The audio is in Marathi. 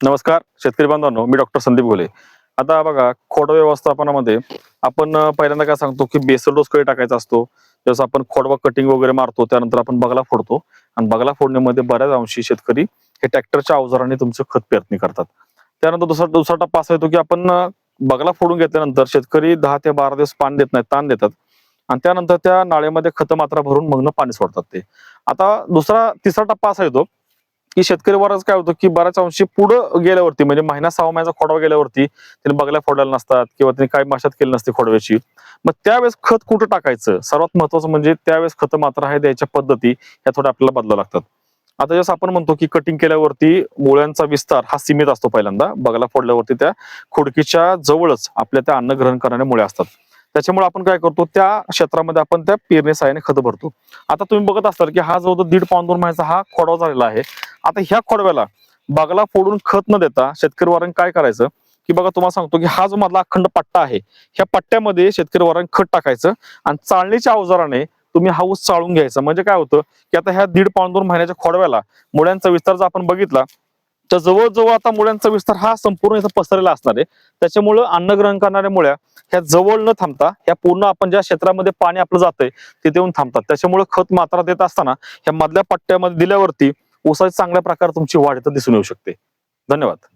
नमस्कार शेतकरी बांधवांनो मी डॉक्टर संदीप घोले. आता बघा खोड व्यवस्थापनामध्ये आपण पहिल्यांदा काय सांगतो की बेसल डोस कधी टाकायचा असतो. जसं आपण खोडवा कटिंग वगैरे मारतो त्यानंतर आपण बगला फोडतो. आणि बगला फोडण्यामध्ये बऱ्याच अंशी शेतकरी हे ट्रॅक्टरच्या अवजाराने तुमचं खत पेरणी करतात. त्यानंतर दुसरा दुसरा टप्पा असा येतो की आपण बगला फोडून घेतल्यानंतर शेतकरी दहा ते बारा दिवस पाणी देत नाही ताण देतात. आणि त्यानंतर त्या नाळेमध्ये खत मात्रा भरून मग पाणी सोडतात ते. आता दुसरा तिसरा टप्पा असा येतो की शेतकरी बराच काय होतं की बऱ्याच अंशी पुढं गेल्यावरती म्हणजे महिना सहा महिन्याचा खोडवा गेल्यावरती त्यांनी बगल्या फोडायला नसतात किंवा त्यांनी काही मशात केली नसते खोडव्याची. मग त्यावेळेस खत कुठं टाकायचं? सर्वात महत्वाचं म्हणजे त्यावेळेस खत मात्र आहे द्यायच्या पद्धती ह्या थोड्या आपल्याला बदलावं लागतात. आता जसं आपण म्हणतो की कटिंग केल्यावरती मुळ्यांचा विस्तार हा सीमित असतो पहिल्यांदा बगला फोडल्यावरती त्या खुडकीच्या जवळच आपल्या त्या अन्न ग्रहण करणाऱ्या मुळे असतात. त्याच्यामुळे आपण काय करतो त्या क्षेत्रामध्ये आपण त्या पेरणी साहाय्याने खत भरतो. आता तुम्ही बघत असाल की हा जवळ दीड पाऊन दोन महिन्याचा हा खोडवा झालेला आहे. आता ह्या खोडव्याला बागला फोडून खत न देता शेतकरी वारण काय करायचं? की बघा तुम्हाला सांगतो की हा जो मधला अखंड पट्टा आहे ह्या पट्ट्यामध्ये शेतकरी वारण खत टाकायचं आणि चाळणीच्या अवजाराने तुम्ही हा ऊस चाळून घ्यायचा. म्हणजे काय होतं की आता ह्या दीड पाऊन दोन महिन्याच्या खोडव्याला मुळ्यांचा विस्तार जर आपण बघितला तर जवळजवळ आता मुळ्यांचा विस्तार हा संपूर्ण इथं पसरलेला असणार आहे. त्याच्यामुळं अन्न ग्रहण करणाऱ्या मुळ्या ह्या जवळ न थांबता ह्या पूर्ण आपण ज्या क्षेत्रामध्ये पाणी आपलं जातंय तिथे येऊन थांबतात. त्याच्यामुळे खत मात्रा देत असताना ह्या मधल्या पट्ट्यामध्ये दिल्यावरती ऊसाची चांगल्या प्रकारे तुमची वाढ इथं दिसून येऊ शकते. धन्यवाद.